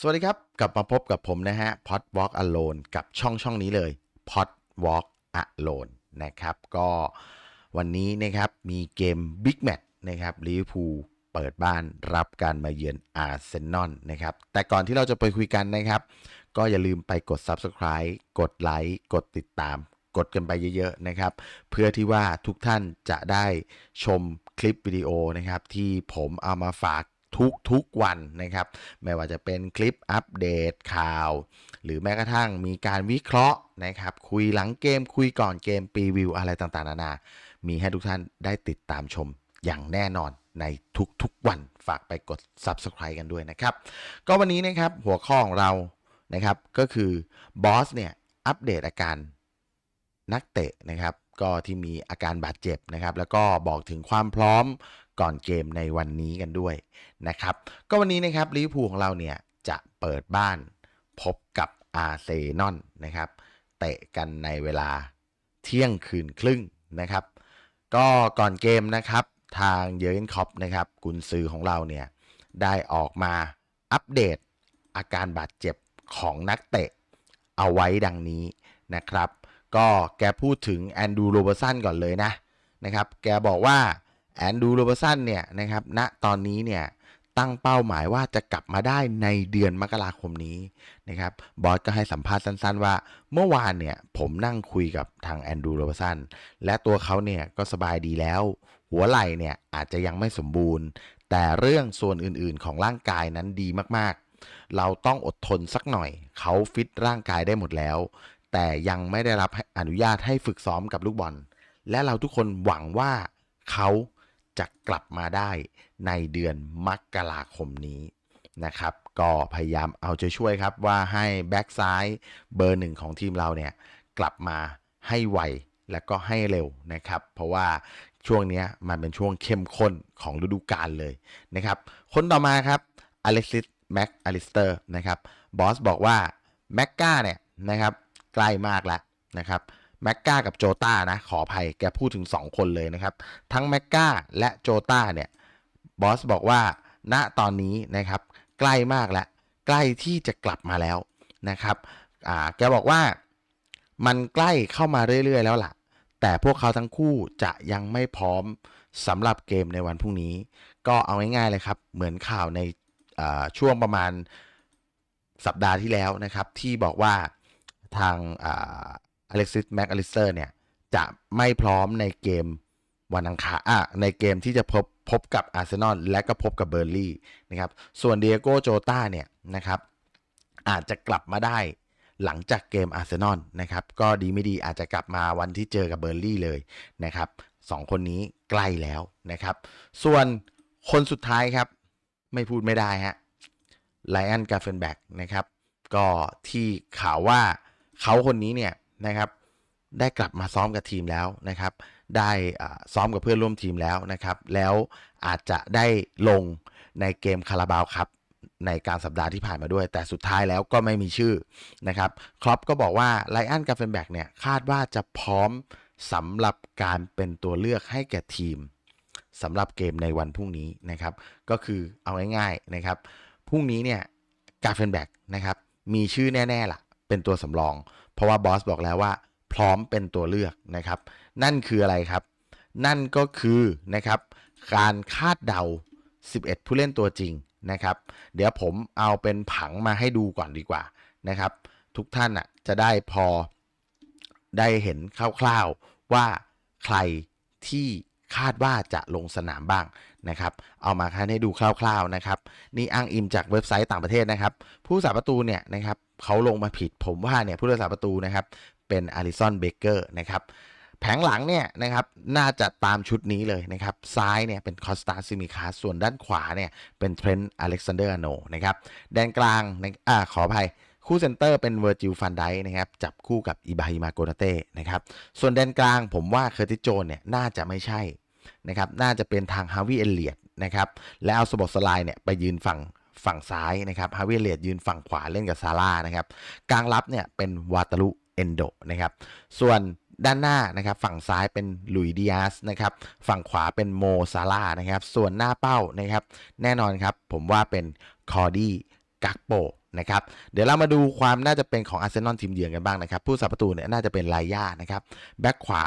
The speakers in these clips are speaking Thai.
สวัสดีครับ กลับมาพบกับผมนะฮะ Pod Walk Alone กับช่องช่องนี้เลย Pod Walk Alone นะครับ ก็วันนี้นะครับมีเกม Big Match นะครับลิเวอร์พูลเปิดบ้านรับการมาเยือนอาร์เซนอลนะครับ แต่ก่อนที่เราจะไปคุยกันนะครับ ก็อย่าลืมไปกด Subscribe กดไลค์กดติดตาม กดกันไปเยอะๆนะครับ เพื่อที่ว่าทุกท่านจะได้ชมคลิปวิดีโอนะครับ ที่ผมเอามาฝาก ทุกทุกๆวันนะครับ ไม่ว่าจะเป็นคลิปอัปเดตข่าว หรือแม้กระทั่งมีการวิเคราะห์นะครับ คุยหลังเกมคุยก่อนเกมปีวิวอะไรต่างๆ นานา มีให้ทุกท่านได้ติดตามชมอย่างแน่นอนในทุกๆวันฝากไปกด Subscribe กันด้วยนะครับ ก็วันนี้นะครับหัวข้อของเรานะครับก็คือบอสเนี่ยอัปเดตอาการนักเตะนะครับ ก็ที่มีอาการบาดเจ็บนะครับ แล้วก็บอกถึงความพร้อม ก่อนเกมในวันนี้กันด้วยนะครับ ก็วันนี้นะครับลิเวอร์พูลของเราเนี่ยจะเปิดบ้านพบกับอาร์เซนอลนะครับเตะกันในเวลาเที่ยงคืนครึ่งนะครับ ก็ก่อนเกมนะครับทางเยอร์เกนคอปนะครับกุนซือของเราเนี่ยได้ออกมาอัปเดตอาการบาดเจ็บของนักเตะเอาไว้ดังนี้นะครับ ก็แกพูดถึงแอนดูโรเบอร์สันก่อนเลยนะนะครับ แกบอกว่า แอนดูโรเบอร์สันเนี่ยนะครับณตอนนี้เนี่ยตั้งเป้าหมายว่าจะกลับมาได้ในเดือนมกราคมนี้นะครับบอสก็ให้สัมภาษณ์สั้นๆว่า เมื่อวานเนี่ยผมนั่งคุยกับทางแอนดูโรเบอร์สันและตัวเขาเนี่ยก็สบายดีแล้ว หัวไหล่เนี่ยอาจจะยังไม่สมบูรณ์ แต่เรื่องส่วนอื่นๆของร่างกายนั้นดีมากๆ เราต้องอดทนสักหน่อย เขาฟิตร่างกายได้หมดแล้ว แต่ยังไม่ได้รับอนุญาตให้ฝึกซ้อมกับลูกบอล และเราทุกคนหวังว่าเขา จะกลับมาได้ในเดือนมกราคมนี้นะครับ ก็พยายามเอาใจช่วยครับว่าให้แบ็กซ้ายเบอร์หนึ่งของทีมเราเนี่ยกลับมาให้ไวและก็ให้เร็วนะครับ เพราะว่าช่วงนี้มันเป็นช่วงเข้มข้นของฤดูกาลเลยนะครับ คนต่อมาครับอเล็กซิสแม็กอลิสเตอร์นะครับบอสบอกว่าแม็กกาเนี่ยนะครับใกล้มากแล้วนะครับ แม็กกากับโจตานะ ขออภัยแกพูดถึง 2 คนเลยนะครับ ทั้งแม็กกาและโจตาเนี่ยบอสบอกว่าณตอนนี้นะครับ ใกล้มากแล้ว ใกล้ที่จะกลับมาแล้วนะครับแกบอกว่ามันใกล้เข้ามาเรื่อย ๆ แล้วล่ะ แต่พวกเขาทั้งคู่จะยังไม่พร้อมสำหรับเกมในวันพรุ่งนี้ ก็เอาง่ายๆเลยครับ เหมือนข่าวในช่วงประมาณสัปดาห์ที่แล้วนะครับ ที่บอกว่าทาง อเล็กซิสแม็กอลิสเตอร์เนี่ย จะไม่พร้อมในเกมวันอังคารอะในเกมที่จะพบพบกับอาร์เซนอลและก็พบกับเบอร์ลี่นะครับ ส่วนเดียโกโจตาเนี่ยนะครับ อาจจะกลับมาได้หลังจากเกมอาร์เซนอลนะครับ ก็ดีไม่ดีอาจจะกลับมาวันที่เจอกับเบอร์ลี่เลยนะครับสองคนนี้ใกล้แล้วนะครับ ส่วนคนสุดท้ายครับ ไม่พูดไม่ได้ฮะไลออนกาเฟนแบกนะครับ ก็ที่ข่าวว่าเขาคนนี้เนี่ย นะครับ ได้กลับมาซ้อมกับทีมแล้วนะครับ ได้ซ้อมกับเพื่อนร่วมทีมแล้วนะครับ แล้วอาจจะได้ลงในเกมคาราบาวครับในการสัปดาห์ที่ผ่านมาด้วย แต่สุดท้ายแล้วก็ไม่มีชื่อนะครับครอปก็บอกว่าไลออนกาเฟนแบกเนี่ยคาดว่าจะพร้อมสำหรับการเป็นตัวเลือกให้แก่ทีมสำหรับเกมในวันพรุ่งนี้นะครับ ก็คือเอาง่ายๆนะครับพรุ่งนี้เนี่ยกาเฟนแบกนะครับมีชื่อแน่ๆล่ะ เป็นตัวสำรอง เพราะว่าบอสบอกแล้วว่า พร้อมเป็นตัวเลือกนะครับ นั่นคืออะไรครับ นั่นก็คือนะครับการคาดเดา 11 ผู้เล่นตัวจริงนะครับ เดี๋ยวผมเอาเป็นผังมาให้ดูก่อนดีกว่านะครับ ทุกท่านอะจะได้พอได้เห็นคร่าวๆว่าใครที่คาดว่าจะลงสนามบ้าง นะครับ เอามาให้ดูคร่าวๆนะครับ นี่อ้างอิงจากเว็บไซต์ต่างประเทศนะครับ ผู้รักษาประตูเนี่ยนะครับเขาลงมาผิดผมว่าเนี่ยผู้รักษาประตูนะครับเป็นอาริสันเบเกอร์นะครับแผงหลังเนี่ยนะครับน่าจะตามชุดนี้เลยนะครับ ซ้ายเนี่ยเป็นคอสตาซิมิคาส่วนด้านขวาเนี่ยเป็นเทรนต์อเล็กซานเดอร์อโนนะครับแดนกลางในอ่าขออภัยคู่เซนเตอร์เป็นเวอร์จิลฟันไดนะครับจับคู่กับอิบาฮิมาโกนาเต้นะครับส่วนแดนกลางผมว่าเคอร์ติโจนเนี่ยน่าจะไม่ใช่ นะครับน่าจะเป็นทางฮาวิเอเลียดนะครับและเอาสบอสไลน์เนี่ยไปยืนฝั่งฝั่งซ้ายนะครับฮาวิเอเลียดยืนฝั่งขวาเล่นกับซาร่านะครับกลางรับเนี่ยเป็นวาตาลุเอนโดนะครับส่วนด้านหน้านะครับฝั่งซ้ายเป็นลุยดิอาสนะครับฝั่งขวาเป็นโมซาร่านะครับส่วนหน้าเป้านะครับแน่นอนครับผมว่าเป็นคอร์ดี้กักโปนะครับเดี๋ยวเรามาดูความน่าจะเป็นของอาร์เซนอลทีมเยือนกันบ้างนะครับ ผู้สับประตูเนี่ยน่าจะเป็นไลย่านะครับแบ็คขวา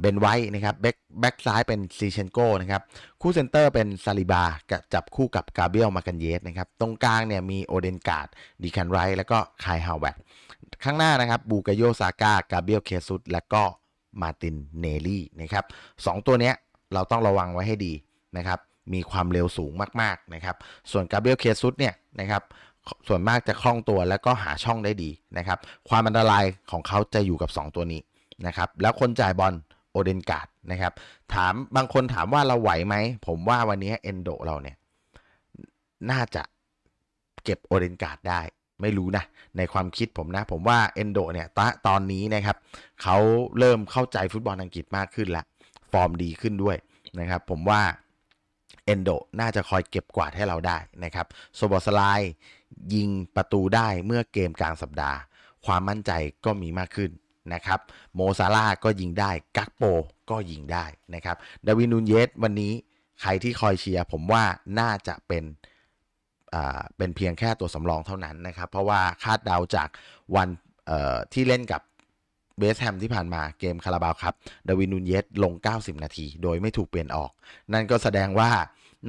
เบนไวท์นะครับแบ็คแบ็คซ้ายเป็นซีเชนโกนะครับคู่เซนเตอร์เป็นซาลิบาจับคู่กับกาเบียลมากันเยสนะครับตรงกลางเนี่ยมีโอเดนการ์ดดีคันไรแล้วก็คายฮาวเวร์ข้างหน้านะครับบูกาโยซาก้ากาเบียลเคซุสและก็มาตินเนลี่นะครับสองตัวเนี้ยเราต้องระวังไว้ให้ดีนะครับมีความเร็วสูงมากๆนะครับส่วนกาเบียลเคซุสเนี่ยนะครับส่วนมากจะคล่องตัวแล้วก็หาช่องได้ดีนะครับความอันตรายของเขาจะอยู่กับ 2 ตัวนี้ นะครับแล้วคนจ่ายบอลโอเดนการ์ดนะครับถามบางคนถามว่าเราไหวไหม ผมว่าวันนี้เอนโดเราเนี่ย น่าจะเก็บโอเดนการ์ดได้ ไม่รู้นะ ในความคิดผมนะ ผมว่าเอนโดเนี่ยตตอนนี้นะครับเขาเริ่มเข้าใจฟุตบอลอังกฤษมากขึ้นล้วฟอร์มดีขึ้นด้วยนะครับ ผมว่าเอนโดน่าจะคอยเก็บกวาดให้เราได้นะครับโซบอสไลยิงประตูได้เมื่อเกมกลางสัปดาห์ ความมั่นใจก็มีมากขึ้น นะครับโมซาร่าก็ยิงได้ กักโปก็ยิงได้นะครับดาวินนูนเยสวันนี้ใครที่คอยเชียร์ผมว่าน่าจะเป็นอ่าเป็นเพียงแค่ตัวสำรองเท่านั้นนะครับ เพราะว่าคาดเดาจากวันเอ่อที่เล่นกับเบสแฮมที่ผ่านมาเกมคาราบาวครับดาวินนูนเยสลง 90 นาที โดยไม่ถูกเปลี่ยนออก นั่นก็แสดงว่า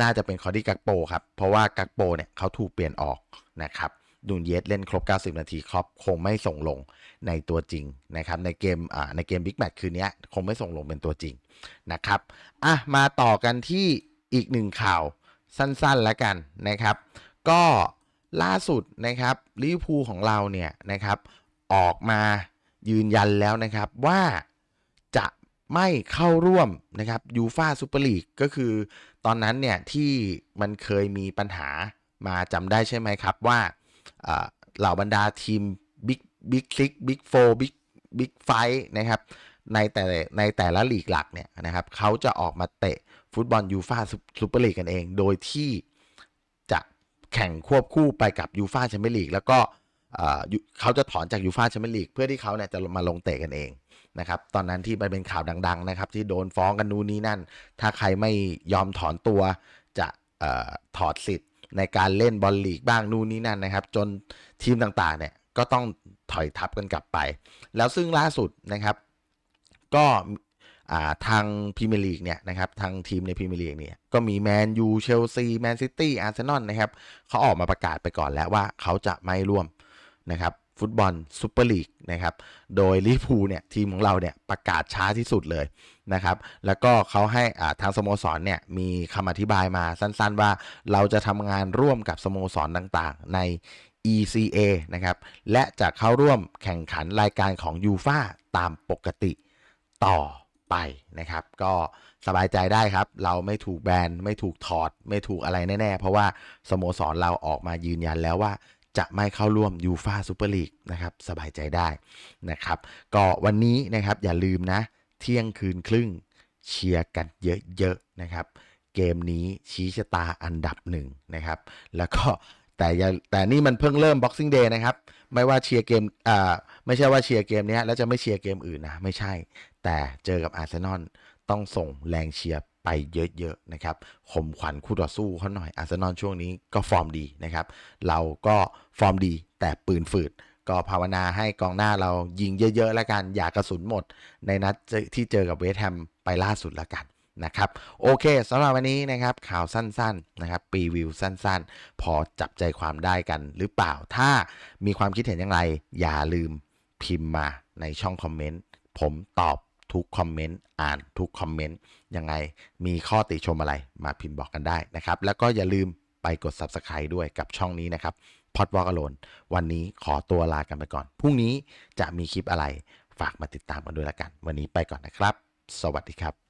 น่าจะเป็นคอร์ดี้กักโปครับ เพราะว่ากักโปเนี่ยเขาถูกเปลี่ยนออกนะครับ นูนเยสเล่นครบ 90 นาทีครอปคงไม่ส่งลงในตัวจริงนะครับในเกมในเกมบิ๊กแมตช์คืนนี้คงไม่ส่งลงเป็นตัวจริงนะครับอะมาต่อกันที่อีกหนึ่งข่าวสั้นๆแล้วกันนะครับ ก็ล่าสุดนะครับลิเวอร์พูลของเราเนี่ยนะครับออกมายืนยันแล้วนะครับว่าจะไม่เข้าร่วมนะครับยูฟาซูเปอร์ลีกก็คือตอนนั้นเนี่ยที่มันเคยมีปัญหามาจำได้ใช่ไหมครับว่า เหล่าบรรดาทีมบิ๊กบิ๊กซิกบิ๊กโฟบิ๊กบิ๊กไฟนะครับในแต่ในแต่ละลีกหลักเนี่ยนะครับเขาจะออกมาเตะฟุตบอลยูฟาซูเปอร์ลีกกันเอง โดยที่จะแข่งควบคู่ไปกับยูฟาแชมเปี้ยนลีกแล้วก็เขาจะถอนจากยูฟาแชมเปี้ยนลีกเพื่อที่เขาเนี่ยจะมาลงเตะกันเองนะครับตอนนั้นที่มันเป็นข่าวดังๆนะครับที่โดนฟ้องกันนู่นนี่นั่น ถ้าใครไม่ยอมถอนตัวจะถอดสิทธิ์ ในการเล่นบอลลีกบ้างนู่นนี่นั่นนะครับ จนทีมต่างๆเนี่ยก็ต้องถอยทับกันกลับไป แล้วซึ่งล่าสุดนะครับ ก็ทางพรีเมียร์ลีกเนี่ยนะครับทางทีมในพรีเมียร์ลีกเนี่ยก็มีแมนยูเชลซีแมนซิตี้อาร์เซนอลนะครับเขาออกมาประกาศไปก่อนแล้วว่าเขาจะไม่ร่วมนะครับ ฟุตบอลซูเปอร์ลีกนะครับ โดยลิพูเนี่ยทีมของเราเนี่ยประกาศช้าที่สุดเลยนะครับ แล้วก็เขาให้อ่าทางสโมสรเนี่ยมีคำอธิบายมาสั้นๆว่าเราจะทำงานร่วมกับสโมสรต่างๆ ใน ECA นะครับ และจะเข้าร่วมแข่งขันรายการของยูฟาตามปกติต่อไปนะครับ ก็สบายใจได้ครับ เราไม่ถูกแบนไม่ถูกถอด ไม่ถูกอะไรแน่ ๆ เพราะว่าสโมสรเราออกมายืนยันแล้วว่า จะไม่เข้าร่วมยูฟาซูเปอร์ลีกนะครับสบายใจได้นะครับ ก็วันนี้นะครับอย่าลืมนะ เที่ยงคืนครึ่งเชียร์กันเยอะๆนะครับ เกมนี้ชี้ชะตาอันดับหนึ่งนะครับ แล้วก็แต่ย่าแต่นี่มันเพิ่งเริ่ม Boxing Day นะครับ ไม่ว่าเชียร์เกมอ่าไม่ใช่ว่าเชียร์เกมนี้แล้วจะไม่เชียร์เกมอื่นนะ ไม่ใช่ แต่เจอกับอาร์เซนอลต้องส่งแรงเชียร์ ไปเยอะๆนะครับข่มขวัญคู่ต่อสู้เขาหน่อยอาร์เซนอลช่วงนี้ก็ฟอร์มดีนะครับ เราก็ฟอร์มดีแต่ปืนฝืด ก็ภาวนาให้กองหน้าเรายิงเยอะๆแล้วกัน อย่ากระสุนหมด ในนัดที่เจอกับเวสต์แฮมไปล่าสุดแล้วกันนะครับโอเคสำหรับวันนี้นะครับข่าวสั้นๆนะครับปีวิวสั้นๆ พอจับใจความได้กันหรือเปล่าถ้ามีความคิดเห็นอย่างไร อย่าลืมพิมพ์มาในช่องคอมเมนต์ ผมตอบ ทุกคอมเมนต์อ่านทุกคอมเมนต์ยังไงมีข้อติชมอะไรมาพิมพ์บอกกันได้นะครับ แล้วก็อย่าลืมไปกด Subscribe ด้วยกับช่องนี้นะครับพอดวอล์กอโลนวันนี้ขอตัวลากันไปก่อน พรุ่งนี้จะมีคลิปอะไรฝากมาติดตามกันด้วยละกัน วันนี้ไปก่อนนะครับ สวัสดีครับ